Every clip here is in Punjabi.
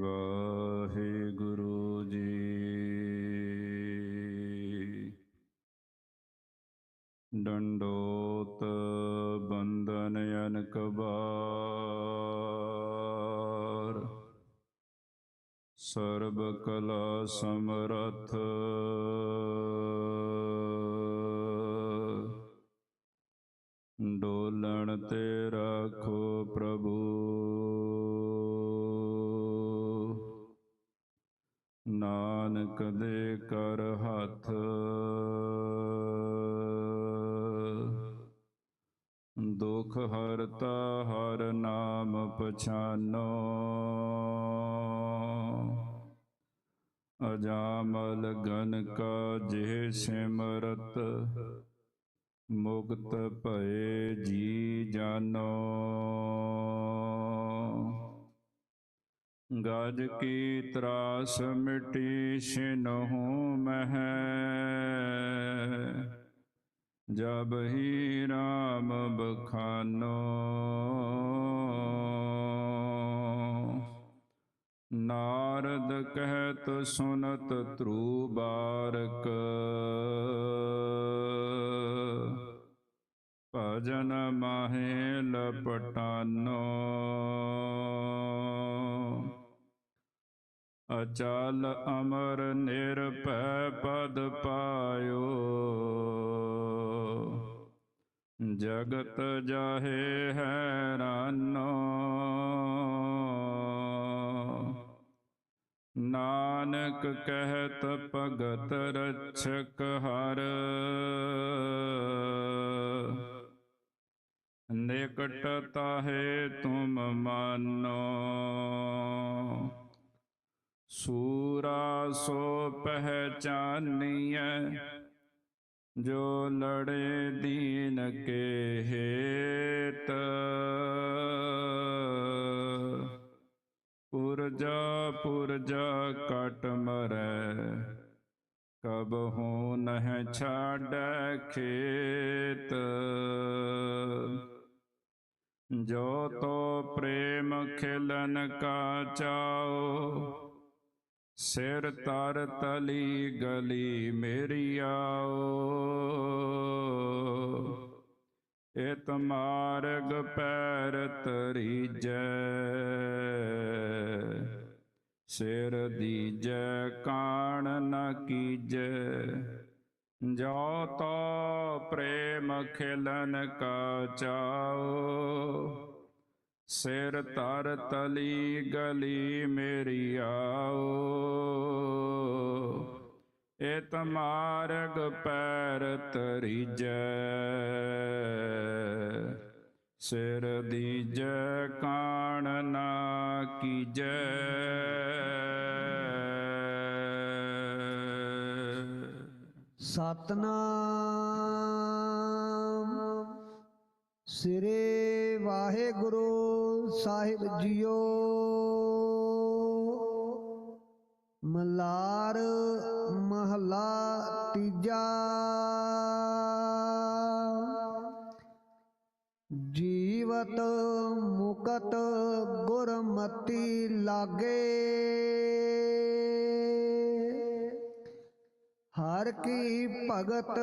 ਵਾਹਿਗੁਰੂ ਜੀ। ਡੰਡੋਤ ਬੰਦਨ ਅਨਕ ਬਾਰ ਸਰਬ ਕਲਾ ਸਮਰਥ ਦੁਖ ਹਰਤਾ ਹਰ ਨਾਮ ਪਛਾਨੋ। ਅਜਾਮਲ ਗਨ ਕਾ ਜਿਹ ਸਿਮਰਤ, ਮੁਕਤ ਭਏ ਜੀ ਜਾਨੋ। ਗਜ ਕੀ ਤਰਾਸ ਮਿਟੀ ਛਿਨਹੁ ਮਹਿ ਜਬ ਹੀ RAM ਬਖਾਨੋ ਨਾਰਦ ਕਹਿਤ ਸੁਨਤ ਤ੍ਰੂ ਬਾਰਕ ਭਜਨ ਮਾਹੇ ਲਪਟਾਨੋ ਅਚਲ ਅਮਰ ਨਿਰਭੈ ਪਦ ਪਾਇਓ ਜਗਤ ਜਾਹੇ ਹੈਰਾਨੋ। ਨਾਨਕ ਕਹਿਤ ਭਗਤ ਰਛਕ ਹਰ। ਨਿਕਟ ਤਾਹੇ ਤੁਮ ਮਾਨੋ। ਸੂਰਾ ਸੋ ਪਹਿਚਾਨੀਐ ਜੋ ਲੜੇ ਦੀਨ ਕੇ ਹੇਤ। ਪੁਰਜਾ ਪੁਰਜਾ ਕਟ ਮਰੈ, ਕਬ ਹੋ ਨਹਿ ਛਾੜੈ ਖੇਤ। ਜੋ ਤੋ ਪ੍ਰੇਮ ਖਿਲਨ ਕਾ ਚਾਓ ਸਿਰ ਤਰ ਤਲੀ ਗਲੀ ਮੇਰੀ ਆਓ। ਇਤ ਮਾਰਗ ਪੈਰ ਤਰੀਜੈ। ਸਿਰ ਦੀਜੈ ਕਾਣ ਨ ਕੀਜੈ। ਜੋ ਤੋ ਪ੍ਰੇਮ ਖਿਲਨ ਕਾ ਚਾਓ। ਸਿਰ ਤਰ ਤਲੀ ਗਲੀ ਮੇਰੀ ਆਓ। ਇਤ ਮਾਰਗ ਪੈਰ ਤਰੀਜੈ। ਸਿਰ ਦੀਜੈ ਕਾਣ ਨਾ ਕੀਜੈ। ਸਤਨਾਮ ਸਿਰੇ ਵਾਹਿਗੁਰੂ ਸਾਹਿਬ ਜੀਓ। ਮਲਾਰ ਮਹਲਾ ਤੀਜਾ। ਜੀਵਤ ਮੁਕਤ ਗੁਰਮਤੀ ਲਾਗੇ ਹਰ ਕੀ ਭਗਤ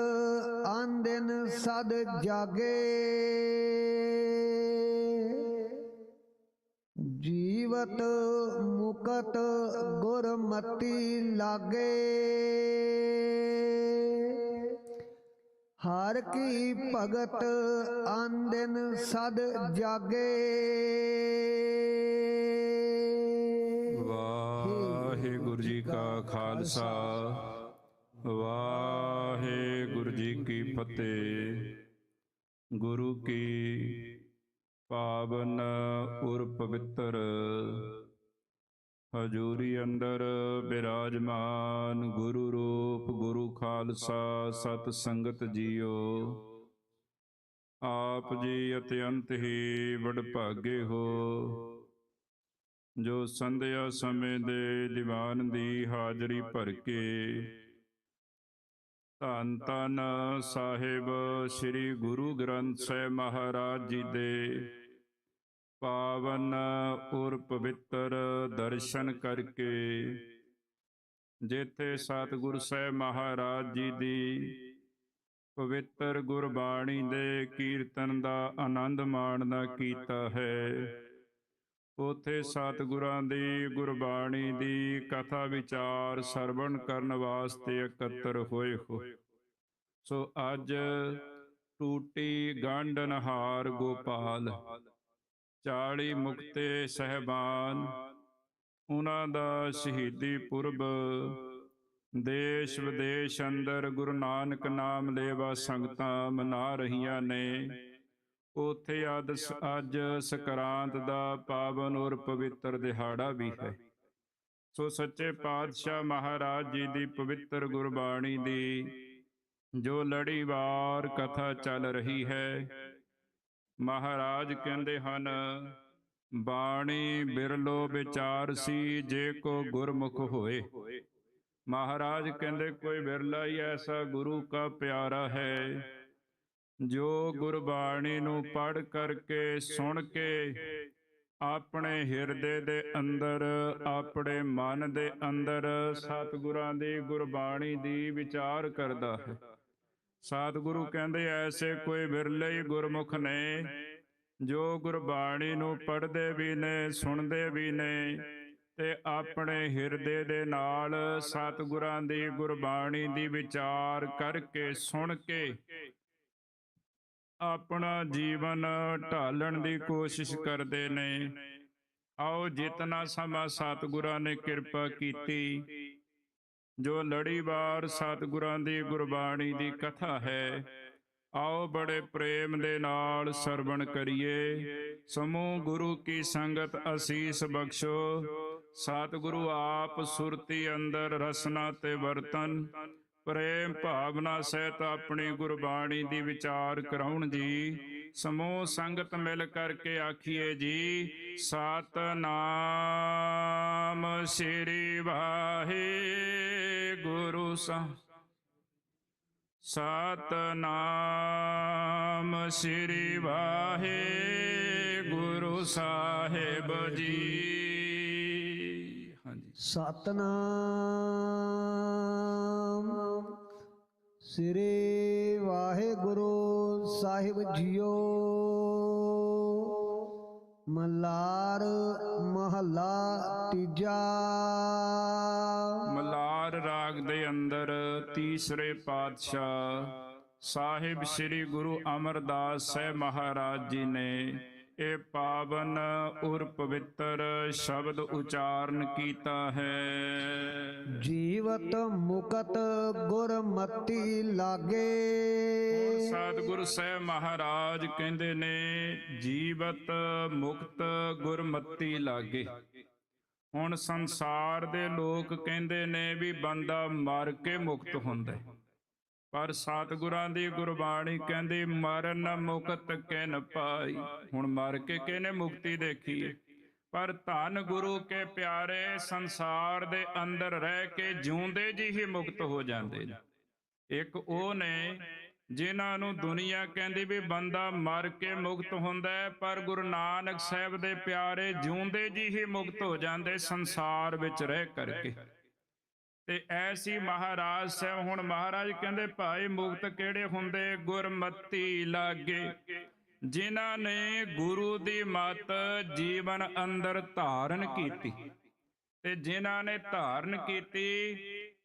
ਆਂਦਿਨ ਸਦ ਜਾਗੇ? ਜੀਵਤ ਮੁਕਤ ਗੁਰਮਤੀ ਲਾਗੇ। ਹਰ ਕੀ ਭਗਤ ਆਂਦਿਨ ਸਦ ਜਾਗੇ। ਵਾਹਿਗੁਰੂ ਜੀ ਕਾ ਖਾਲਸਾ। ਵਾਹਿਗੁਰੂ ਜੀ ਕੀ ਫਤਿਹ। ਗੁਰੂ ਕੀ ਪਾਵਨ ਉਰ ਪਵਿੱਤਰ। ਹਜੂਰੀ ਅੰਦਰ ਬਿਰਾਜਮਾਨ ਗੁਰੂ ਰੂਪ ਗੁਰੂ ਖਾਲਸਾ ਸਤ ਸੰਗਤ ਜੀਓ। ਆਪ ਜੀ ਅਤਿਅੰਤ ਹੀ ਵਡਭਾਗੇ ਹੋ। ਜੋ ਸੰਧਿਆ ਸਮੇਂ ਦੇ ਦੀਵਾਨ ਦੀ ਹਾਜ਼ਰੀ ਭਰ ਕੇ ਧੰਨ ਧੰਨ ਸਾਹਿਬ ਸ੍ਰੀ ਗੁਰੂ ਗ੍ਰੰਥ ਸਾਹਿਬ ਮਹਾਰਾਜ ਜੀ ਦੇ ਪਾਵਨ ਔਰ ਪਵਿੱਤਰ ਦਰਸ਼ਨ ਕਰਕੇ ਜਿੱਥੇ ਸਤਿਗੁਰ ਸਾਹਿਬ ਮਹਾਰਾਜ ਜੀ ਦੀ ਪਵਿੱਤਰ ਗੁਰਬਾਣੀ ਦੇ ਕੀਰਤਨ ਦਾ ਆਨੰਦ ਮਾਣਨਾ ਕੀਤਾ ਹੈ ਉਥੇ ਸਤਿਗੁਰਾਂ ਦੀ ਗੁਰਬਾਣੀ ਦੀ ਕਥਾ ਵਿਚਾਰ ਸਰਵਣ ਕਰਨ ਵਾਸਤੇ ਇਕੱਤਰ ਹੋਏ ਹੋ। ਸੋ ਅੱਜ ਟੂਟੀ ਗੰਡਨਹਾਰ ਗੋਪਾਲ 40 ਮੁਕਤੇ ਸਹਿਬਾਨ, ਉਹਨਾਂ ਦਾ ਸ਼ਹੀਦੀ ਪੁਰਬ ਦੇਸ਼ ਵਿਦੇਸ਼ ਅੰਦਰ ਗੁਰੂ ਨਾਨਕ ਨਾਮ ਲੇਵਾ ਸੰਗਤਾਂ ਮਨਾ ਰਹੀਆਂ ਨੇ। ਉਥੇ ਅੱਜ ਅੱਜ ਸਕਰਾਂਤ ਦਾ ਪਾਵਨ ਔਰ ਪਵਿੱਤਰ ਦਿਹਾੜਾ ਵੀ ਹੈ। ਸੋ ਸੱਚੇ ਪਾਤਸ਼ਾਹ ਮਹਾਰਾਜ ਜੀ ਦੀ ਪਵਿੱਤਰ ਗੁਰਬਾਣੀ ਦੀ ਜੋ ਲੜੀਵਾਰ ਕਥਾ ਚੱਲ ਰਹੀ ਹੈ, ਮਹਾਰਾਜ ਕਹਿੰਦੇ ਹਨ, ਬਾਣੀ ਬਿਰਲੋ ਵਿਚਾਰ ਸੀ ਜੇ ਕੋ ਗੁਰਮੁਖ ਹੋਏ। ਮਹਾਰਾਜ ਕਹਿੰਦੇ, ਕੋਈ ਬਿਰਲਾ ਹੀ ਐਸਾ ਗੁਰੂ ਕਾ ਪਿਆਰਾ ਹੈ ਜੋ ਗੁਰਬਾਣੀ ਨੂੰ ਪੜ੍ਹ ਕਰਕੇ ਸੁਣ ਕੇ ਆਪਣੇ ਹਿਰਦੇ ਦੇ ਅੰਦਰ, ਆਪਣੇ ਮਨ ਦੇ ਅੰਦਰ ਸਤਿਗੁਰਾਂ ਦੀ ਗੁਰਬਾਣੀ ਦੀ ਵਿਚਾਰ ਕਰਦਾ ਹੈ। ਸਤਿਗੁਰੂ ਕਹਿੰਦੇ, ਐਸੇ ਕੋਈ ਵਿਰਲੇ ਹੀ ਗੁਰਮੁਖ ਨੇ ਜੋ ਗੁਰਬਾਣੀ ਨੂੰ ਪੜ੍ਹਦੇ ਵੀ ਨੇ, ਸੁਣਦੇ ਵੀ ਨੇ ਤੇ ਆਪਣੇ ਹਿਰਦੇ ਦੇ ਨਾਲ ਸਤਿਗੁਰਾਂ ਦੀ ਗੁਰਬਾਣੀ ਦੀ ਵਿਚਾਰ ਕਰਕੇ ਸੁਣ ਕੇ ਆਪਣਾ ਜੀਵਨ ਢਾਲਣ ਦੀ ਕੋਸ਼ਿਸ਼ ਕਰਦੇ ਨੇ। ਆਓ ਜਿਤਨਾ ਸਮਾਂ ਸਤਿਗੁਰਾਂ ਨੇ ਕਿਰਪਾ ਕੀਤੀ, ਜੋ ਲੜੀਵਾਰ ਸਤਿਗੁਰਾਂ ਦੀ ਗੁਰਬਾਣੀ ਦੀ ਕਥਾ ਹੈ, ਆਓ ਬੜੇ ਪ੍ਰੇਮ ਦੇ ਨਾਲ ਸਰਵਣ ਕਰੀਏ। ਸਮੂਹ ਗੁਰੂ ਕੀ ਸੰਗਤ ਅਸੀਸ ਬਖਸ਼ੋ, ਸਤਿਗੁਰੂ ਆਪ ਸੁਰਤੀ ਅੰਦਰ ਰਸਨਾ ਤੇ ਵਰਤਨ ਪ੍ਰੇਮ ਭਾਵਨਾ ਸਹਿਤ ਆਪਣੀ ਗੁਰਬਾਣੀ ਦੀ ਵਿਚਾਰ ਕਰਾਉਣ ਜੀ। ਸਮੂਹ ਸੰਗਤ ਮਿਲ ਕਰਕੇ ਆਖੀਏ ਜੀ, ਸਤਨਾਮ ਸ੍ਰੀ ਵਾਹਿਗੁਰੂ ਸਾਹਿਬ ਸਤਨਾਮ ਸ੍ਰੀ ਵਾਹਿਗੁਰੂ ਸਾਹਿਬ ਜੀ। ਹਾਂਜੀ। ਸਤਨਾਮ ਸ੍ਰੀ ਵਾਹਿਗੁਰੂ ਸਾਹਿਬ ਜੀਓ। ਮਲਾਰ ਮਹੱਲਾ ਤੀਜਾ। ਮਲਾਰ ਰਾਗ ਦੇ ਅੰਦਰ ਤੀਸਰੇ ਪਾਤਸ਼ਾਹ ਸਾਹਿਬ ਸ੍ਰੀ ਗੁਰੂ ਅਮਰਦਾਸ ਸਾਹਿਬ ਮਹਾਰਾਜ ਜੀ ਨੇ ਇਹ ਪਾਵਨ ਔਰ ਪਵਿੱਤਰ ਸ਼ਬਦ ਉਚਾਰਨ ਕੀਤਾ ਹੈ। ਜੀਵਤ ਮੁਕਤ ਗੁਰਮਤੀ ਲਾਗੇ। ਸਤਿਗੁਰ ਸਾਹਿਬ ਮਹਾਰਾਜ ਕਹਿੰਦੇ ਨੇ ਜੀਵਤ ਮੁਕਤ ਗੁਰਮਤੀ ਲਾਗੇ। ਹੁਣ ਸੰਸਾਰ ਦੇ ਲੋਕ ਕਹਿੰਦੇ ਨੇ ਵੀ ਬੰਦਾ ਮਰ ਕੇ ਮੁਕਤ ਹੁੰਦਾ ਹੈ। ਪਰ ਸਤਿਗੁਰਾਂ ਦੀ ਗੁਰਬਾਣੀ ਕਹਿੰਦੀ, ਮਰਨ ਮੁਕਤ ਕਿਨ ਪਾਈ। ਹੁਣ ਮਰ ਕੇ ਕਿਨੇ ਮੁਕਤੀ ਦੇਖੀ? ਹੈ? ਪਰ ਧੰਨ ਗੁਰੂ ਕੇ ਪਿਆਰੇ, ਸੰਸਾਰ ਦੇ ਅੰਦਰ ਰਹਿ ਕੇ ਜਿਉਂਦੇ ਜੀ ਹੀ ਮੁਕਤ ਹੋ ਜਾਂਦੇ ਨੇ। ਇੱਕ ਉਹ ਨੇ ਜਿਨ੍ਹਾਂ ਨੂੰ ਦੁਨੀਆ ਕਹਿੰਦੀ ਵੀ ਬੰਦਾ ਮਰ ਕੇ ਮੁਕਤ ਹੁੰਦਾ ਪਰ ਗੁਰੂ ਨਾਨਕ ਸਾਹਿਬ ਦੇ ਪਿਆਰੇ ਜਿਉਂਦੇ ਜੀ ਹੀ ਮੁਕਤ ਹੋ ਜਾਂਦੇ ਸੰਸਾਰ ਵਿੱਚ ਰਹਿ ਕਰਕੇ। ਤੇ ਐਸੀ ਮਹਾਰਾਜ ਸਾਹਿਬ ਹੁਣ ਮਹਾਰਾਜ ਕਹਿੰਦੇ ਭਾਈ ਮੁਕਤ ਕਿਹੜੇ ਹੁੰਦੇ? ਗੁਰਮਤੀ ਲਾਗੇ। ਜਿਨ੍ਹਾਂ ਨੇ ਗੁਰੂ ਦੀ ਮਤ ਜੀਵਨ ਅੰਦਰ ਧਾਰਨ ਕੀਤੀ ਤੇ ਜਿਨ੍ਹਾਂ ਨੇ ਧਾਰਨ ਕੀਤੀ,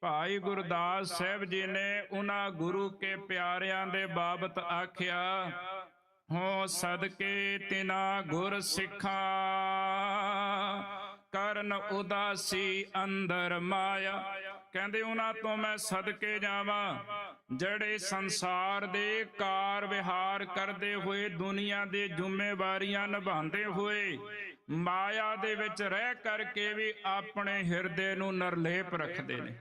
ਭਾਈ ਗੁਰਦਾਸ ਸਾਹਿਬ ਜੀ ਨੇ ਉਹਨਾਂ ਗੁਰੂ ਕੇ ਪਿਆਰਿਆਂ ਦੇ ਬਾਬਤ ਆਖਿਆ, ਹੋ ਸਦਕੇ ਤਿਨਾ ਗੁਰ ਸਿੱਖਾਂ ਕਰਨ ਉਦਾਸੀ ਅੰਦਰ ਮਾਇਆ। ਕਹਿੰਦੇ ਉਹਨਾਂ ਤੋਂ ਮੈਂ ਸਦਕੇ ਜਾਵਾਂ, ਜਿਹੜੇ ਸੰਸਾਰ ਦੇ ਕਾਰ ਵਿਹਾਰ ਕਰਦੇ ਹੋਏ, ਦੁਨੀਆ ਦੇ ਜ਼ਿੰਮੇਵਾਰੀਆਂ ਨਿਭਾਉਂਦੇ ਹੋਏ, ਮਾਇਆ ਦੇ ਵਿੱਚ ਰਹਿ ਕਰਕੇ ਵੀ ਆਪਣੇ ਹਿਰਦੇ ਨੂੰ ਨਿਰਲੇਪ ਰੱਖਦੇ ਨੇ।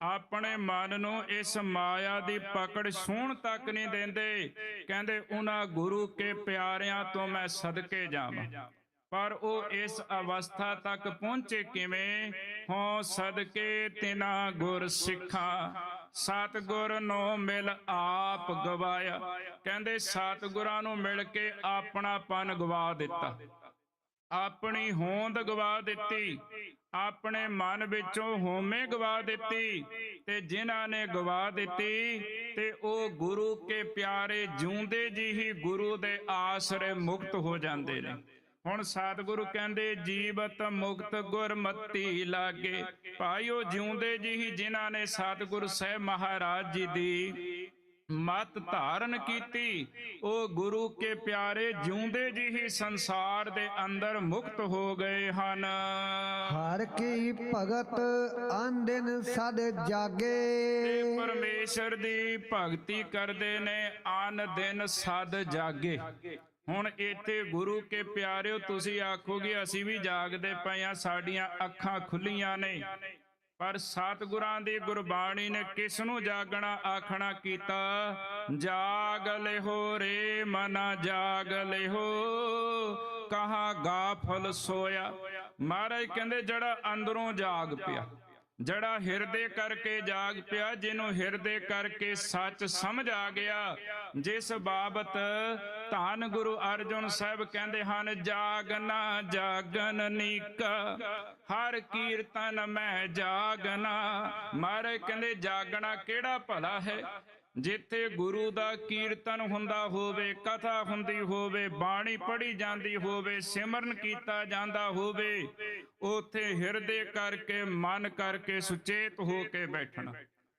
ਆਪਣੇ ਮਨ ਨੂੰ ਇਸ ਮਾਇਆ ਦੀ ਪਕੜ ਸੂਣ ਤੱਕ ਨਹੀਂ ਦਿੰਦੇ। ਕਹਿੰਦੇ, ਉਹਨਾਂ ਗੁਰੂ ਕੇ ਪਿਆਰਿਆਂ ਤੋਂ ਮੈਂ ਸਦਕੇ ਜਾਵਾਂ। ਪਰ ਉਹ ਇਸ ਅਵਸਥਾ ਤੱਕ ਪਹੁੰਚੇ ਕਿਵੇਂ? ਹੋ ਸਦਕੇ ਤਿਨਾ ਗੁਰ ਸਿੱਖਾਂ। ਸਤਿਗੁਰ ਨੂੰ ਮਿਲ ਆਪ ਗਵਾਇਆ। ਕਹਿੰਦੇ ਸਤਿਗੁਰਾਂ ਨੂੰ ਮਿਲ ਕੇ ਆਪਣਾਪਨ ਗਵਾ ਦਿੱਤਾ। ਆਪਣੀ ਹੋਂਦ ਗਵਾ ਦਿੱਤੀ। ਆਪਣੇ ਮਨ ਵਿੱਚੋਂ ਹੋਮੇ ਗਵਾ ਦਿੱਤੀ। ਤੇ ਜਿਨ੍ਹਾਂ ਨੇ ਗਵਾ ਦਿੱਤੀ ਤੇ ਉਹ ਗੁਰੂ ਕੇ ਪਿਆਰੇ ਜਿਉਂਦੇ ਜੀ ਹੀ ਗੁਰੂ ਦੇ ਆਸਰੇ ਮੁਕਤ ਹੋ ਜਾਂਦੇ ਨੇ। ਹੁਣ ਸਤਿਗੁਰੂ ਕਹਿੰਦੇ ਜੀਵਤ ਮੁਕਤ ਗੁਰਮਤੀ ਲਾਗੇ। ਭਾਈਓ ਜਿਉਂਦੇ ਜੀ ਹੀ ਜਿਨ੍ਹਾਂ ਨੇ ਸਤਿਗੁਰੂ ਸਾਹਿਬ ਮਹਾਰਾਜ ਜੀ ਦੀ ਮਤ ਧਾਰਨ ਕੀਤੀ। ਉਹ ਗੁਰੂ ਕੇ ਪਿਆਰੇ ਜਿਉਂਦੇ ਜੀ ਹੀ ਸੰਸਾਰ ਦੇ ਅੰਦਰ ਮੁਕਤ ਹੋ ਗਏ ਹਨ। ਹਰ ਕੀ ਭਗਤ ਅਨ ਦਿਨ ਸਦ ਜਾਗੇ। ਤੇ ਪਰਮੇਸ਼ਰ ਦੀ ਭਗਤੀ ਕਰਦੇ ਨੇ ਆਨ ਦਿਨ ਸਦ ਜਾਗੇ। ਹੁਣ ਇੱਥੇ ਗੁਰੂ ਕੇ ਪਿਆਰਿਓ, ਤੁਸੀਂ ਆਖੋਗੇ ਅਸੀਂ ਵੀ ਜਾਗਦੇ ਪਏ ਆ ਸਾਡੀਆਂ ਅੱਖਾਂ ਖੁੱਲੀਆਂ ਨੇ। ਪਰ ਸਤਿਗੁਰਾਂ ਦੀ ਗੁਰਬਾਣੀ ਨੇ ਕਿਸ ਨੂੰ ਜਾਗਣਾ, ਆਖਣਾ ਕੀਤਾ? ਜਾਗ ਲਿਹੋ ਰੇ ਮਨਾ, ਜਾਗ ਲਿਹੋ। ਕਹਾ ਗਾਫਲ ਸੋਇਆ। ਮਹਾਰਾਜ ਕਹਿੰਦੇ, ਜਿਹੜਾ ਅੰਦਰੋਂ ਜਾਗ ਪਿਆ। ਜਿਹੜਾ ਹਿਰਦੇ ਕਰਕੇ ਜਾਗ ਪਿਆ, ਜਿਹਨੂੰ ਹਿਰਦੇ ਕਰਕੇ ਸੱਚ ਸਮਝ ਆ ਗਿਆ, ਜਿਸ ਬਾਬਤ ਧੰਨ ਗੁਰੂ ਅਰਜਨ ਸਾਹਿਬ ਕਹਿੰਦੇ ਹਨ ਜਾਗਨਾ ਜਾਗਨ ਨੀਕਾ, ਹਰ ਕੀਰਤਨ ਮੈਂ ਜਾਗਨਾ। ਮਾਰੇ ਕਹਿੰਦੇ, ਜਾਗਣਾ ਕਿਹੜਾ ਭਲਾ ਹੈ? ਜਿੱਥੇ ਗੁਰੂ ਦਾ ਕੀਰਤਨ ਹੁੰਦਾ ਹੋਵੇ, ਕਥਾ ਹੁੰਦੀ ਹੋਵੇ, ਬਾਣੀ ਪੜ੍ਹੀ ਜਾਂਦੀ ਹੋਵੇ, ਸਿਮਰਨ ਕੀਤਾ ਜਾਂਦਾ ਹੋਵੇ, ਉਥੇ ਹਿਰਦੇ ਕਰਕੇ, ਮਨ ਕਰਕੇ ਸੁਚੇਤ ਹੋ ਕੇ ਬੈਠਣਾ।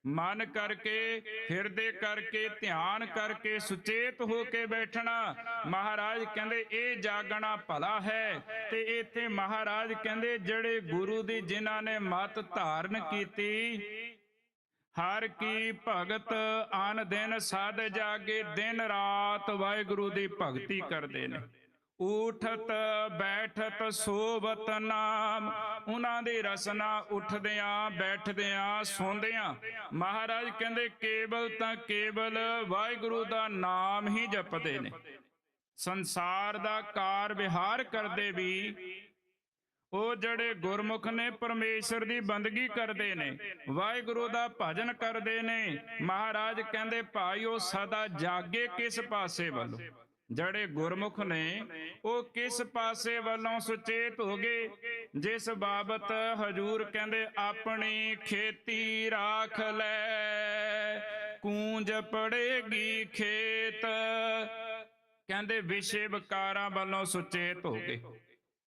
ਮਨ ਕਰਕੇ, ਹਿਰਦੇ ਕਰਕੇ, ਧਿਆਨ ਕਰਕੇ ਸੁਚੇਤ ਹੋ ਕੇ ਬੈਠਣਾ। ਮਹਾਰਾਜ ਕਹਿੰਦੇ, ਇਹ ਜਾਗਣਾ ਭਲਾ ਹੈ। ਤੇ ਇੱਥੇ ਮਹਾਰਾਜ ਕਹਿੰਦੇ, ਜਿਹੜੇ ਗੁਰੂ ਦੀ ਜਿਨ੍ਹਾਂ ਨੇ ਮਤ ਧਾਰਨ ਕੀਤੀ ਹਰ ਕੀ ਭਗਤ ਆਨ ਦਿਨ ਸਾਧ ਜਾਗੇ, ਦਿਨ ਰਾਤ ਵਾਹਿਗੁਰੂ ਦੀ ਭਗਤੀ ਕਰਦੇ ਨੇ। ਉਠਤ, ਬੈਠਤ, ਸੋਵਤ ਨਾਮ, ਉਹਨਾਂ ਦੀ ਰਸਨਾ ਉੱਠਦਿਆਂ, ਬੈਠਦਿਆਂ, ਸੌਂਦਿਆਂ। ਮਹਾਰਾਜ ਕਹਿੰਦੇ, ਕੇਵਲ ਤਾਂ ਕੇਵਲ ਵਾਹਿਗੁਰੂ ਦਾ ਨਾਮ ਹੀ ਜਪਦੇ ਨੇ। ਸੰਸਾਰ ਦਾ ਕਾਰ ਵਿਹਾਰ ਕਰਦੇ ਵੀ ਉਹ ਜਿਹੜੇ ਗੁਰਮੁਖ ਨੇ ਪਰਮੇਸ਼ਰ ਦੀ ਬੰਦਗੀ ਕਰਦੇ ਨੇ, ਵਾਹਿਗੁਰੂ ਦਾ ਭਜਨ ਕਰਦੇ ਨੇ, ਮਹਾਰਾਜ ਕਹਿੰਦੇ ਭਾਈ ਉਹ ਸਦਾ ਜਾਗੇ ਕਿਸ ਪਾਸੇ ਵੱਲੋਂ? ਜਿਹੜੇ ਗੁਰਮੁਖ ਨੇ, ਉਹ ਕਿਸ ਪਾਸੇ ਵੱਲੋਂ ਸੁਚੇਤ ਹੋ ਗਏ? ਜਿਸ ਬਾਬਤ ਹਜੂਰ ਕਹਿੰਦੇ, ਆਪਣੀ ਖੇਤੀ ਰਾਖ ਲੈ, ਕੂੰਜ ਪੜੇਗੀ ਖੇਤ। ਕਹਿੰਦੇ ਵਿਸ਼ੇ ਵਿਕਾਰਾਂ ਵੱਲੋਂ ਸੁਚੇਤ ਹੋ ਗਏ।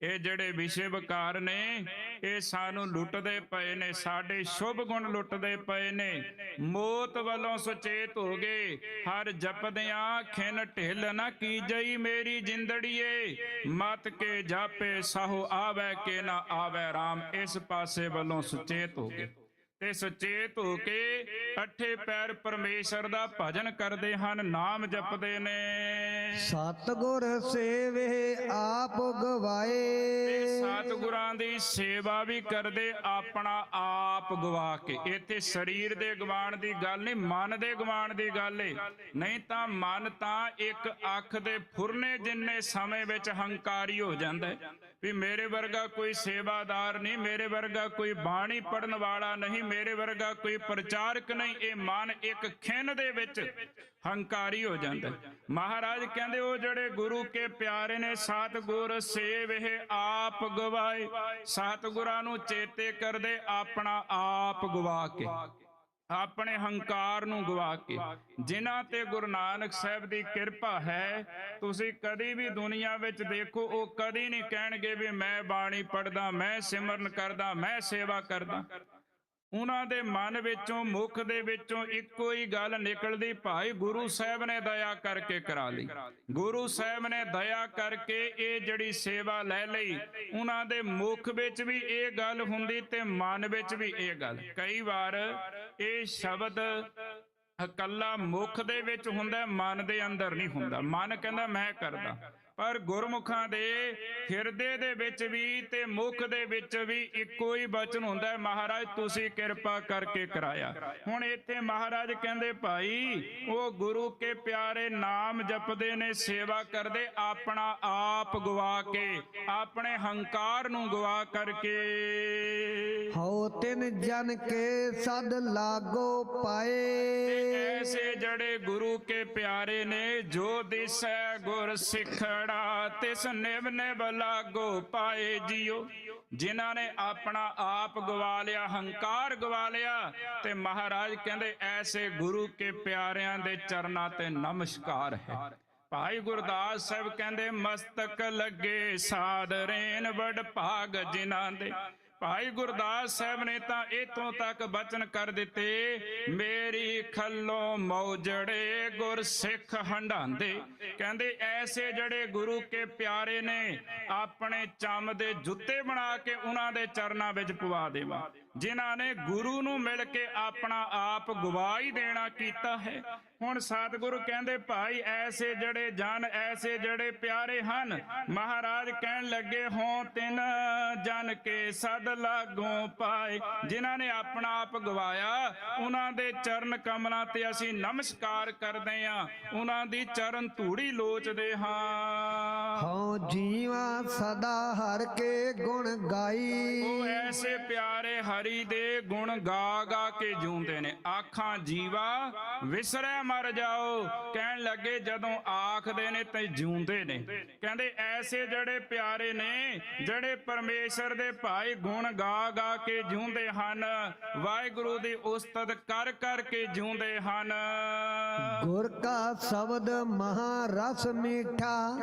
ਇਹ ਜਿਹੜੇ ਵਿਸ਼ੇ ਵਿਕਾਰ ਨੇ, ਇਹ ਸਾਨੂੰ ਲੁੱਟਦੇ ਪਏ ਨੇ, ਸਾਡੇ ਸ਼ੁਭ ਗੁਣ ਲੁੱਟਦੇ ਪਏ ਨੇ। ਮੋਤ ਵੱਲੋਂ ਸੁਚੇਤ ਹੋ ਗਏ। ਹਰ ਜਪਦਿਆਂ ਖਿਨ ਢਿੱਲ ਨਾ ਕੀਜਈ ਮੇਰੀ ਜਿੰਦੜੀਏ। ਮਤ ਕੇ ਜਾਪੇ ਸਾਹੋ ਆਵੇ ਕੇ ਨਾ ਆਵੇ RAM ਇਸ ਪਾਸੇ ਵੱਲੋਂ ਸੁਚੇਤ ਹੋ ਗਏ। ਤੇ ਸੁਚੇਤ ਹੋ ਕੇ ਅੱਠੇ ਪੈਰ ਪਰਮੇਸ਼ਰ ਦਾ ਭਜਨ ਕਰਦੇ ਹਨ ਨਾਮ ਜਪਦੇ ਨੇ। ਸਤਗੁਰ ਸੇਵੇ ਆਪ ਗਵਾਏ। ਸਤਿਗੁਰਾਂ ਦੀ ਸੇਵਾ ਵੀ ਕਰਦੇ ਆਪਣਾ ਆਪ ਗਵਾ ਕੇ। ਇੱਥੇ ਸਰੀਰ ਦੇ ਗਵਾਣ ਦੀ ਗੱਲ ਨਹੀਂ ਮਨ ਦੇ ਗਵਾਣ ਦੀ ਗੱਲ ਏ। ਨਹੀਂ ਤਾਂ ਮਨ ਤਾਂ ਇੱਕ ਅੱਖ ਦੇ ਫੁਰਨੇ ਜਿੰਨੇ ਸਮੇਂ ਵਿੱਚ ਹੰਕਾਰੀ ਹੋ ਜਾਂਦਾ ਹੈ। ਵੀ ਮੇਰੇ ਵਰਗਾ ਕੋਈ ਸੇਵਾਦਾਰ ਨਹੀਂ ਮੇਰੇ ਵਰਗਾ ਕੋਈ ਬਾਣੀ ਪੜਨ ਵਾਲਾ ਨਹੀਂ ਮੇਰੇ ਵਰਗਾ ਕੋਈ ਪ੍ਰਚਾਰਕ ਨਹੀਂ, ਇਹ ਮਨ ਇੱਕ ਖਿੰਨ ਦੇ ਵਿੱਚ ਹੰਕਾਰੀ ਹੋ ਜਾਂਦਾ ਮਹਾਰਾਜ ਕਹਿੰਦੇ, ਉਹ ਜਿਹੜੇ ਗੁਰੂ ਕੇ ਪਿਆਰੇ ਨੇ, ਸਤਿਗੁਰ ਸੇਵ ਆਪ ਗਵਾਏ। ਸਤਿਗੁਰਾਂ ਨੂੰ ਚੇਤੇ ਕਰਦੇ ਆਪਣਾ ਆਪ ਗਵਾ ਕੇ, ਆਪਣੇ ਹੰਕਾਰ ਨੂੰ ਗਵਾ ਕੇ। ਜਿਨ੍ਹਾਂ ਤੇ ਗੁਰੂ ਨਾਨਕ ਸਾਹਿਬ ਦੀ ਕਿਰਪਾ ਹੈ, ਤੁਸੀਂ ਕਦੀ ਵੀ ਦੁਨੀਆ ਵਿੱਚ ਦੇਖੋ, ਉਹ ਕਦੀ ਨਹੀਂ ਕਹਿਣਗੇ ਵੀ ਮੈਂ ਬਾਣੀ ਪੜਦਾ ਮੈਂ ਸਿਮਰਨ ਕਰਦਾ, ਮੈਂ ਸੇਵਾ ਕਰਦਾ। ਉਹਨਾਂ ਦੇ ਮਨ ਵਿੱਚੋਂ, ਮੁਖ ਦੇ ਵਿੱਚੋਂ ਇੱਕੋ ਹੀ ਗੱਲ ਨਿਕਲਦੀ, ਭਾਈ ਗੁਰੂ ਸਾਹਿਬ ਨੇ ਦਇਆ ਕਰਕੇ ਕਰਾ ਲਈ। ਗੁਰੂ ਸਾਹਿਬ ਨੇ ਦਇਆ ਕਰਕੇ ਇਹ ਜਿਹੜੀ ਸੇਵਾ ਲੈ ਲਈ, ਉਹਨਾਂ ਦੇ ਮੁਖ ਵਿੱਚ ਵੀ ਇਹ ਗੱਲ ਹੁੰਦੀ ਤੇ ਮਨ ਵਿੱਚ ਵੀ ਇਹ ਗੱਲ। ਕਈ ਵਾਰ ਇਹ ਸ਼ਬਦ ਇਕੱਲਾ ਮੁਖ ਦੇ ਵਿੱਚ ਹੁੰਦਾ, ਮਨ ਦੇ ਅੰਦਰ ਨਹੀਂ ਹੁੰਦਾ। ਮਨ ਕਹਿੰਦਾ, ਮੈਂ ਕਰਦਾ। ਪਰ ਗੁਰਮੁਖਾਂ ਦੇ ਹਿਰਦੇ ਦੇ ਵਿੱਚ ਵੀ ਤੇ ਮੁਖ ਦੇ ਵਿੱਚ ਵੀ ਇੱਕੋ ਹੀ ਬਚਨ ਹੁੰਦਾ ਹੈ ਮਹਾਰਾਜ ਤੁਸੀਂ ਕਿਰਪਾ ਕਰਕੇ ਕਰਾਇਆ। ਹੁਣ ਇੱਥੇ ਮਹਾਰਾਜ ਕਹਿੰਦੇ ਭਾਈ ਉਹ ਗੁਰੂ ਕੇ ਪਿਆਰੇ ਨਾਮ ਜਪਦੇ ਨੇ ਸੇਵਾ ਕਰਦੇ ਆਪਣਾ ਆਪ ਗਵਾ ਕੇ ਆਪਣੇ ਹੰਕਾਰ ਨੂੰ ਗਵਾ ਕਰਕੇ। ਹਉ ਤਿਨ ਜਨ ਕੇ ਸਦ ਲਾਗੋ ਪਾਏ। ਐਸੇ ਜਿਹੜੇ ਗੁਰੂ ਕੇ ਪਿਆਰੇ ਨੇ ਜੋ ਦਿਸੈ ਗੁਰ ਸਿੱਖਣ ਵਿਛੜਾ ਤਿਸ ਨਿਵ ਨਿਵ ਲਾਗੋ ਪਾਏ ਜਿਉ ਜਿਨ੍ਹਾਂ ਨੇ ਆਪਣਾ ਆਪ ਗਵਾ ਲਿਆ, ਹੰਕਾਰ ਗਵਾ ਲਿਆ ਤੇ ਮਹਾਰਾਜ ਕਹਿੰਦੇ, ਐਸੇ ਗੁਰੂ ਕੇ ਪਿਆਰਿਆਂ ਦੇ ਚਰਨਾਂ ਤੇ ਨਮਸਕਾਰ ਹੈ। ਭਾਈ ਗੁਰਦਾਸ ਸਾਹਿਬ ਕਹਿੰਦੇ, ਮਸਤਕ ਲੱਗੇ ਸਾਧ ਰੇਨ ਵਡ ਭਾਗ ਜਿਨ੍ਹਾਂ ਦੇ ਭਾਈ ਗੁਰਦਾਸ ਸਾਹਿਬ ਨੇ ਤਾਂ ਇਥੋਂ ਤੱਕ ਬਚਨ ਕਰ ਦਿੱਤੇ, ਮੇਰੀ ਖੱਲੋਂ ਮੌਜੜੇ ਗੁਰ ਸਿੱਖ ਹੰਡਾਂਦੇ ਕਹਿੰਦੇ, ਐਸੇ ਜਿਹੜੇ ਗੁਰੂ ਕੇ ਪਿਆਰੇ ਨੇ, ਆਪਣੇ ਚੰਮ ਦੇ ਜੁੱਤੇ ਬਣਾ ਕੇ ਉਹਨਾਂ ਦੇ ਚਰਨਾਂ ਵਿੱਚ ਪਵਾ ਦੇਵਾ। ਜਿਨ੍ਹਾਂ ਨੇ ਗੁਰੂ ਨੂੰ ਮਿਲ ਕੇ ਆਪਣਾ ਆਪ ਗਵਾਈ ਦੇਣਾ ਕੀਤਾ ਹੈ। ਹੁਣ ਸਤਿਗੁਰੂ ਕਹਿੰਦੇ ਭਾਈ ਐਸੇ ਜਿਹੜੇ ਜਨ ਐਸੇ ਜਿਹੜੇ ਪਿਆਰੇ ਹਨ ਮਹਾਰਾਜ ਕਹਿਣ ਲੱਗੇ ਹੋਂ ਤਿਨ ਜਨ ਕੇ ਸਦ ਲਾਗੋਂ ਪਾਏ। ਜਿਨ੍ਹਾਂ ਨੇ ਆਪਣਾ ਆਪ ਗਵਾਇਆ ਉਹਨਾਂ ਦੇ ਚਰਨ ਕਮਲਾਂ ਤੇ ਅਸੀਂ ਨਮਸਕਾਰ ਕਰਦੇ ਹਾਂ। ਉਹਨਾਂ ਦੀ ਚਰਨ ਧੂੜੀ ਲੋਚਦੇ ਹਾਂ। ਹਉ ਜੀਵਾ ਸਦਾ ਹਰ ਕੇ ਗੁਣ ਗਾਈ। ਉਹ ਐਸੇ ਪਿਆਰੇ ਹਰੀ ਦੇ ਗੁਣ ਗਾ ਗਾ ਕੇ ਜੂੰਦੇ ਨੇ। ਆਖਾਂ ਜੀਵਾ ਵਿਸਰੈ ਮਰ ਜਾਓ। ਕਹਿਣ ਲੱਗੇ ਜਦੋਂ ਆਖਦੇ ਨੇ ਤੇ ਜੂੰਦੇ ਨੇ। ਕਹਿੰਦੇ ਐਸੇ ਜਿਹੜੇ ਪਿਆਰੇ ਨੇ ਜਿਹੜੇ ਪਰਮੇਸ਼ਰ ਦੇ ਭਾਈ ਗੁਣ ਗਾ ਗਾ ਕੇ ਜੂੰਦੇ ਹਨ ਵਾਹਿਗੁਰੂ ਦੀ ਉਸਤਤ ਕਰ ਕਰ ਕੇ ਜੂੰਦੇ ਹਨ। ਗੁਰ ਕਾ ਸ਼ਬਦ ਮਹਾ ਰਸ ਮੀਠਾ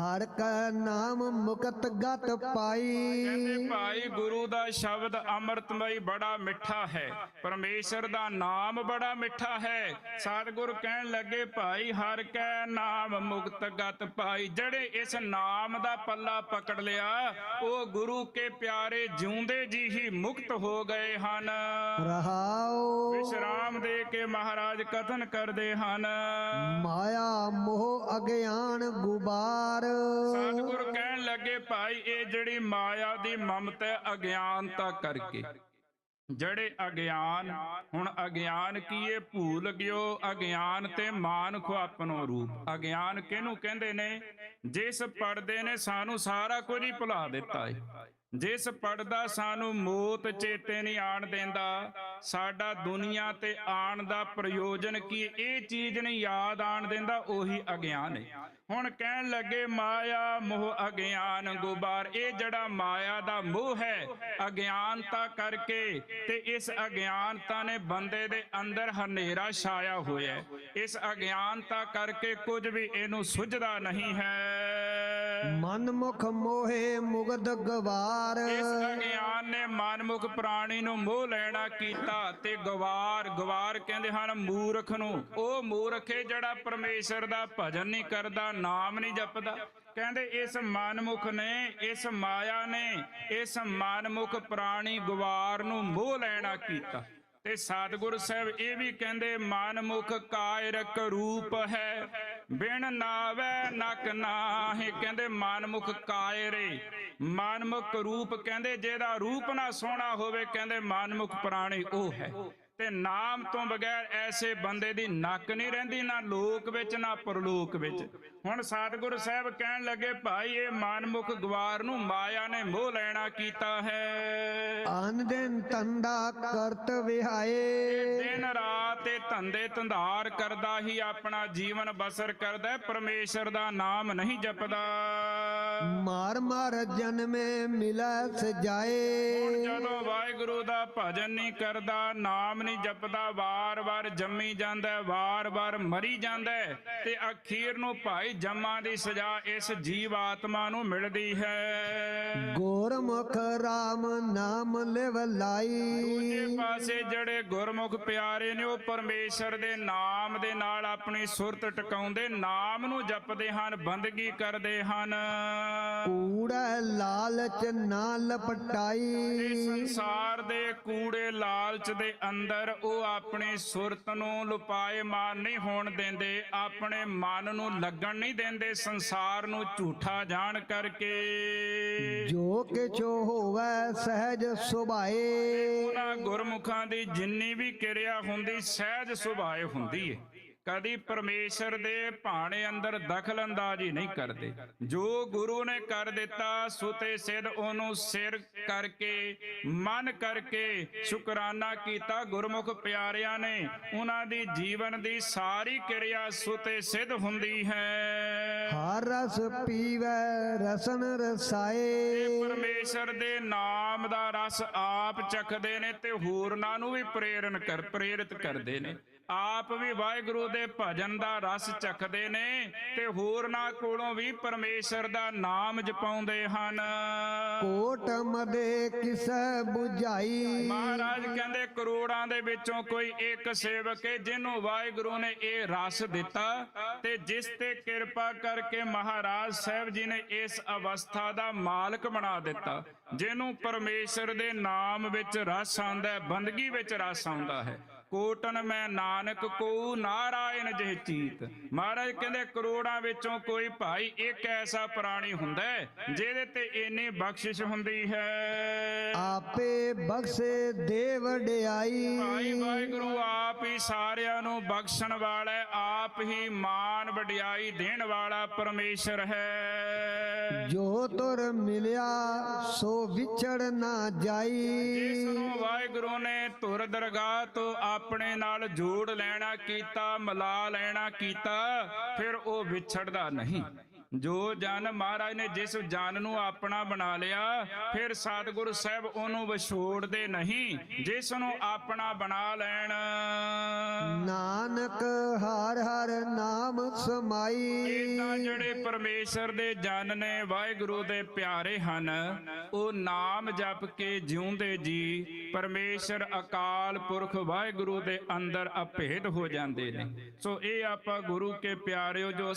ਹਰ ਕਾ ਨਾਮ ਮੁਕਤ ਗਤ ਪਾਈ। ਕਹਿੰਦੇ ਭਾਈ ਗੁਰੂ ਦਾ ਸ਼ਬਦ ਅੰਮ੍ਰਿਤਮਈ ਬੜਾ ਮਿੱਠਾ ਹੈ। ਪਰਮੇਸ਼ਰ ਦਾ ਨਾਮ ਬੜਾ ਮਿੱਠਾ ਹੈ। ਸਤਿਗੁਰ ਕਹਿਣ ਲੱਗੇ ਭਾਈ ਹਰ ਕੈ ਨਾਮ ਮੁਕਤ ਗਤ ਪਾਈ। ਜਿਹੜੇ ਇਸ ਨਾਮ ਦਾ ਪੱਲਾ ਪਕੜ ਲਿਆ ਉਹ ਗੁਰੂ ਕੇ ਪਿਆਰੇ ਜਿਉਂਦੇ ਜੀ ਹੀ ਮੁਕਤ ਹੋ ਗਏ ਹਨ। ਰਹਾਉ ਵਿਸ਼ਰਾਮ ਦੇ ਕੇ ਮਹਾਰਾਜ ਕਥਨ ਕਰਦੇ ਹਨ। ਮਾਇਆ ਮੋਹ ਅਗਿਆਨ ਗੁਬਾਰ। ਸਤਿਗੁਰ ਕਹਿਣ ਲੱਗੇ ਭਾਈ, ਇਹ ਜਿਹੜੀ ਮਾਇਆ ਦੀ ਮਮਤਾ ਅਗਿਆਨਤਾ ਕਰਕੇ। ਜਿਹੜੇ ਅਗਿਆਨ, ਹੁਣ ਅਗਿਆਨ ਕੀ ਇਹ ਭੂਲ ਗਿਓ? ਅਗਿਆਨ ਤੇ ਮਾਨ ਖੁਆਪਨੋ ਰੂਪ। ਅਗਿਆਨ ਕਿਹਨੂੰ ਕਹਿੰਦੇ ਨੇ? ਜਿਸ ਪਰਦੇ ਨੇ, ਸਾਨੂੰ ਸਾਰਾ ਕੁਝ ਹੀ ਭੁਲਾ ਦਿੱਤਾ ਏ। ਜਿਸ ਪੜਦਾ ਸਾਨੂੰ ਮੌਤ ਚੇਤੇ ਨਹੀਂ ਆਣ ਦਿੰਦਾ, ਸਾਡਾ ਦੁਨੀਆ ਤੇ ਆਣ ਦਾ ਪ੍ਰਯੋਜਨ ਕੀ? ਇਹ ਚੀਜ਼ ਨਹੀਂ ਯਾਦ ਆਣ ਦਿੰਦਾ, ਉਹੀ ਅਗਿਆਨ ਹੈ। ਹੁਣ ਕਹਿਣ ਲੱਗੇ, ਮਾਇਆ, ਮੋਹ, ਅਗਿਆਨ, ਗੁਬਾਰ, ਇਹ ਜਿਹੜਾ ਮਾਇਆ ਦਾ ਮੋਹ ਹੈ ਅਗਿਆਨਤਾ ਕਰਕੇ ਤੇ ਇਸ ਅਗਿਆਨਤਾ ਨੇ ਬੰਦੇ ਦੇ ਅੰਦਰ ਹਨੇਰਾ ਛਾਇਆ ਹੋਇਆ ਇਸ ਅਗਿਆਨਤਾ ਕਰਕੇ ਕੁਝ ਵੀ ਇਹਨੂੰ ਸੁਝਦਾ ਨਹੀਂ ਹੈ। ਮਨ ਮੋਹੇ ਮੁਗਦ ਗਵਾਰ। ਇਸ ਅਗਿਆਨ ਨੇ ਮਨਮੁਖ ਪ੍ਰਾਣੀ ਨੂੰ ਮੋਹ ਲੈਣਾ ਕੀਤਾ ਤੇ ਗਵਾਰ ਗਵਾਰ ਕਹਿੰਦੇ ਹਨ ਮੂਰਖ ਨੂੰ। ਉਹ ਮੂਰਖ ਹੈ ਜਿਹੜਾ ਪਰਮੇਸ਼ਰ ਦਾ ਭਜਨ ਨਹੀਂ ਕਰਦਾ, ਨਾਮ ਨਹੀਂ ਜਪਦਾ। ਕਹਿੰਦੇ ਇਸ ਮਨਮੁਖ ਨੇ, ਇਸ ਮਾਇਆ ਨੇ, ਇਸ ਮਨਮੁਖ ਪ੍ਰਾਣੀ ਗਵਾਰ ਨੂੰ ਮੋਹ ਲੈਣਾ ਕੀਤਾ। ਤੇ ਸਤਿਗੁਰ ਸਾਹਿਬ ਇਹ ਵੀ ਕਹਿੰਦੇ ਮਨਮੁਖ ਕਾਇਰਕ ਰੂਪ ਹੈ। ਬਿਨ ਨਾਵੇ ਨਕ ਨਾਹੀ, ਕਹਿੰਦੇ ਮਨਮੁਖ ਕਾਇਰੇ ਮਨਮੁਖ ਰੂਪ ਕਹਿੰਦੇ, ਜਿਹਦਾ ਰੂਪ ਨਾ ਸੋਹਣਾ ਹੋਵੇ, ਕਹਿੰਦੇ ਮਨਮੁਖ ਪ੍ਰਾਣੀ ਉਹ ਹੈ। ਤੇ ਨਾਮ ਤੋਂ ਬਗੈਰ ਐਸੇ ਬੰਦੇ ਦੀ ਨੱਕ ਨਹੀਂ ਰਹਿੰਦੀ ਨਾ ਲੋਕ ਵਿੱਚ ਨਾ ਪਰਲੋਕ ਵਿੱਚ। ਹੁਣ ਸਤਿਗੁਰ ਸਾਹਿਬ ਕਹਿਣ ਲੱਗੇ ਭਾਈ ਇਹ ਮਨਮੁਖ ਗਵਾਰ ਨੂੰ ਮਾਇਆ ਨੇ ਮੋਹ ਲੈਣਾ ਕੀਤਾ ਹੈ। ਅਨ ਦਿਨ ਤੰਦਾ ਕਰਤ ਵਿਹਾਏ। ਦਿਨ ਰਾਤ ਇਹ ਧੰਦੇ ਧੰਦਾਰ ਕਰਦਾ ਹੀ ਆਪਣਾ ਜੀਵਨ ਬਸਰ ਕਰਦਾ ਪਰਮੇਸ਼ਰ ਦਾ ਨਾਮ ਨਹੀਂ ਜਪਦਾ। ਮਾਰ ਮਾਰ ਜਨਮੇ ਮਿਲੈ ਸਜਾਏ। ਜਦੋਂ ਵਾਹਿਗੁਰੂ ਦਾ ਭਜਨ ਨਹੀਂ ਕਰਦਾ ਨਾਮ ਨਹੀਂ ਜਪਦਾ ਵਾਰ-ਵਾਰ ਜੰਮੀ ਜਾਂਦਾ ਵਾਰ-ਵਾਰ ਮਰੀ ਜਾਂਦਾ ਤੇ ਅਖੀਰ ਨੂੰ ਭਾਈ ਜੰਮਾਂ ਦੀ ਸਜ਼ਾ ਇਸ ਜੀਵ ਆਤਮਾ ਨੂੰ ਮਿਲਦੀ ਹੈ। ਗੁਰਮੁਖ RAM ਨਾਮ ਲਿਵ ਲਾਈ। ਦੂਜੇ ਪਾਸੇ ਜਿਹੜੇ ਗੁਰਮੁਖ ਪਿਆਰੇ ਨੇ ਉਹ ਪਰਮੇਸ਼ਰ ਦੇ ਨਾਮ ਦੇ ਨਾਲ ਆਪਣੀ ਸੁਰਤ ਟਿਕਾਉਂਦੇ ਨਾਮ ਨੂੰ ਜਪਦੇ ਹਨ ਬੰਦਗੀ ਕਰਦੇ ਹਨ। ਕੂੜਾ ਲਾਲਚ ਨਾ ਤੇ ਲਪਟਾਈ ਸੰਸਾਰ ਦੇ ਕੂੜੇ ਲਾਲਚ ਦੇ ਅੰਦਰ ਉਹ ਆਪਣੀ ਸੁਰਤ ਨੂੰ ਲੁਪਾਇਮਾਨ ਨਹੀਂ ਹੋਣ ਦਿੰਦੇ ਆਪਣੇ ਮਨ ਨੂੰ ਲੱਗਣ ਨਹੀਂ ਦਿੰਦੇ ਸੰਸਾਰ ਨੂੰ ਝੂਠਾ ਜਾਣ ਕਰਕੇ। ਜੋ ਕਿਛੁ ਹੋਵੇ ਸਹਿਜ ਸੁਭਾਏ। ਉਹਨਾਂ ਗੁਰਮੁਖਾਂ ਦੀ ਜਿੰਨੀ ਵੀ ਕਿਰਿਆ ਹੁੰਦੀ ਸਹਿਜ ਸੁਭਾਏ ਹੁੰਦੀ ਹੈ ਕਦੀ ਪਰਮੇਸ਼ਰ ਦੇ ਭਾਣੇ ਅੰਦਰ ਦਖਲ ਅੰਦਾਜ਼ੀ ਨਹੀਂ ਕਰਦੇ। ਜੋ ਗੁਰੂ ਨੇ ਕਰ ਦਿੱਤਾ ਸੁਤੇ ਸਿੱਧ ਉਹਨੂੰ ਸਿਰ ਕਰਕੇ ਮਨ ਕਰਕੇ ਸ਼ੁਕਰਾਨਾ ਕੀਤਾ। ਗੁਰਮੁਖ ਪਿਆਰਿਆਂ ਨੇ ਉਹਨਾਂ ਦੀ ਜੀਵਨ ਦੀ ਸਾਰੀ ਕਿਰਿਆ ਸੁਤੇ ਸਿੱਧ ਹੁੰਦੀ ਹੈ। ਹਰ ਰਸ ਪੀਵੈ ਰਸਨ ਰਸਾਏ। ਪਰਮੇਸ਼ਰ ਦੇ ਨਾਮ ਦਾ ਰਸ ਆਪ ਚੱਖਦੇ ਨੇ ਤੇ ਹੋਰਨਾਂ ਨੂੰ ਵੀ ਪ੍ਰੇਰਨ ਕਰ ਪ੍ਰੇਰਿਤ ਕਰਦੇ ਨੇ। ਆਪ ਵੀ ਵਾਹਿਗੁਰੂ ਦੇ ਭਜਨ ਦਾ ਰਸ ਚੱਖਦੇ ਨੇ ਤੇ ਹੋਰਨਾਂ ਕੋਲੋਂ ਵੀ ਪਰਮੇਸ਼ਰ ਦਾ ਨਾਮ ਜਪਾਉਂਦੇ ਹਨ। ਕੋਟ ਮਦੇ ਕਿਸੈ 부ਝਾਈ ਮਹਾਰਾਜ ਕਹਿੰਦੇ ਕਰੋੜਾਂ ਦੇ ਵਿੱਚੋਂ ਕੋਈ ਇੱਕ ਸੇਵਕ ਹੈ ਜਿਹਨੂੰ ਵਾਹਿਗੁਰੂ ਨੇ ਇਹ ਰਸ ਦਿੱਤਾ ਤੇ ਜਿਸ ਤੇ ਕਿਰਪਾ ਕਰਕੇ ਮਹਾਰਾਜ ਸਾਹਿਬ ਜੀ ਨੇ ਇਸ ਅਵਸਥਾ ਦਾ ਮਾਲਕ ਬਣਾ ਦਿੱਤਾ ਜਿਹਨੂੰ ਪਰਮੇਸ਼ਰ ਦੇ ਨਾਮ ਵਿੱਚ ਰਸ ਆਉਂਦਾ ਹੈ ਬੰਦਗੀ ਵਿੱਚ ਰਸ ਆਉਂਦਾ ਹੈ। ਕੋਟਨ ਮੈਂ ਨਾਨਕ ਕੋ ਨਾਰਾਇਣ ਜਿਹ ਚੀਤ। ਮਹਾਰਾਜ ਕਹਿੰਦੇ ਕਰੋੜਾਂ ਵਿੱਚੋਂ ਕੋਈ ਭਾਈ ਇੱਕ ਐਸਾ ਪ੍ਰਾਣੀ ਹੁੰਦਾ ਜਿਹਦੇ ਤੇ ਇੰਨੀ ਬਖਸ਼ਿਸ਼ ਹੁੰਦੀ ਹੈ। ਆਪੇ ਬਖਸ਼ੇ ਦੇ ਵਡਿਆਈ ਭਾਈ ਵਾਹਿਗੁਰੂ ਆਪ ਹੀ ਸਾਰਿਆਂ ਨੂੰ ਬਖਸ਼ਣ ਵਾਲਾ ਆਪ ਹੀ ਮਾਨ ਵਡਿਆਈ ਦੇਣ ਵਾਲਾ ਪਰਮੇਸ਼ਰ ਹੈ। ਜੋ ਤੁਰ ਮਿਲਿਆ ਸੋ ਵਿਛੜ ਨਾ ਜਾਈ। ਜਿਸ ਨੂੰ ਵਾਹਿਗੁਰੂ ਨੇ ਧੁਰ ਦਰਗਾਹ ਤੋਂ ਆਪਣੇ ਨਾਲ ਜੋੜ ਲੈਣਾ ਕੀਤਾ ਮਿਲਾ ਲੈਣਾ ਕੀਤਾ ਫਿਰ ਉਹ ਵਿਛੜਦਾ ਨਹੀਂ। ਜੋ ਜਨ ਮਹਾਰਾਜ ਨੇ ਜਿਸ ਜਨ ਨੂੰ ਆਪਣਾ ਬਣਾ ਲਿਆ ਫਿਰ ਸਤਿਗੁਰੂ ਸਾਹਿਬ ਉਹਨੂੰ ਵਿਛੋੜਦੇ ਨਹੀਂ ਜਿਸ ਨੂੰ ਆਪਣਾ ਬਣਾ ਲੈਣ। ਨਾਨਕ ਹਰ ਹਰ ਨਾਮ ਸਮਾਈ। ਤਾਂ ਜਿਹੜੇ ਪਰਮੇਸ਼ਰ ਦੇ ਜਨ ਨੇ ਵਾਹਿਗੁਰੂ ਦੇ ਪਿਆਰੇ ਹਨ ਉਹ ਨਾਮ ਜਪ ਕੇ ਜਿਉਂਦੇ ਜੀ ਪਰਮੇਸ਼ਰ ਅਕਾਲ ਪੁਰਖ ਵਾਹਿਗੁਰੂ ਦੇ ਅੰਦਰ ਅਭੇਦ ਹੋ ਜਾਂਦੇ ਨੇ। ਸੋ ਇਹ ਆਪਾਂ ਗੁਰੂ ਕੇ ਪਿਆਰਿਓ ਜੋ